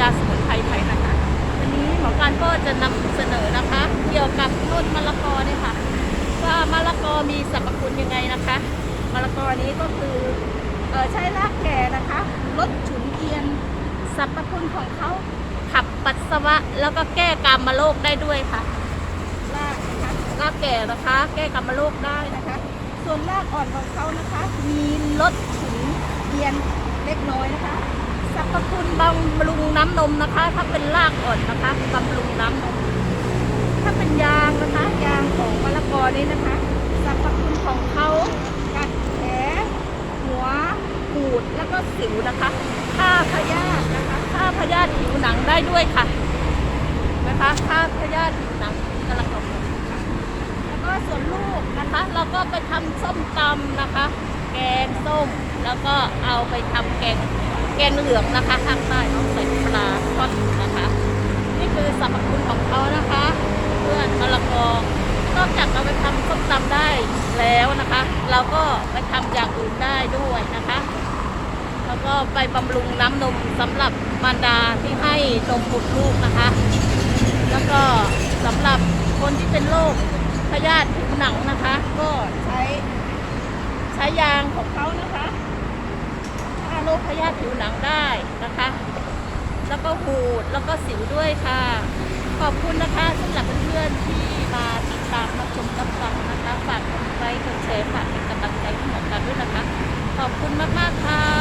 ยาสมุนไทยนะคะวันนี้หมอการก็จะนำเสนอนะคะ เกี่ยวกับต้นมะละกอเนี่ยค่ะ ว่ามะละกอมีสรรพคุณยังไงนะคะมะละกอนี้ก็คือเออใช้รากแก่นะคะลดฉุนเอียนสรรพคุณของเขาขับปัสสาวะแล้วก็แก้กามโรคได้ด้วยค่ะรากนะคะรากแก่นะคะ แก้กามโรคได้นะคะ ส่วนรากอ่อนของเขานะคะ มีลดฉุนเอียนเล็กน้อยนะคะ สรรพคุณบำรุงน้ำนมนะคะ ถ้าเป็นรากอ่อนนะคะบำรุงน้ำนม ถ้าเป็นยางนะคะ ยางของมะละกอนี้นะคะสรรพคุณของเขากัดแผลหัวปูดแล้วก็สิวนะคะฆ่าพยาธินะคะฆ่าพยาธิผิวหนังได้ด้วยค่ะนะคะฆ่าพยาธิผิวหนังมะละกอแล้วก็ส่วนลูกนะคะ เราก็ไปทำส้มตำนะคะ แกงส้มแล้วก็เอาไปทำแกง แกงเหลืองนะคะทางใต้เอาใส่ปลาทอดนะคะ นี่คือสรรพคุณของเขานะคะ เพื่อนมะละกอนอกจากเราไปทำส้มตำได้แล้วนะคะ เราก็ไปทำอย่างอื่นได้ด้วยนะคะ แล้วก็ไปบำรุงน้ำนมสำหรับมารดาที่ให้นมบุตรลูกนะคะ แล้วก็สำหรับคนที่เป็นโรคพยาธิผิวหนังนะคะ ก็ใช้ ใช้ยางของเขานะคะฆ่า โรคพยาธิผิวหนังได้นะคะ แล้วก็หูดแล้วก็สิวด้วยค่ะ ขอบคุณนะคะสำหรับเพื่อนๆที่มาติดตามรับชมรับฟังนะคะ ฝากกดไลค์กดแชร์ฝากเป็นกำลังใจให้หมอกันด้วยนะคะ ขอบคุณมากๆค่ะสวัสดีนะคะ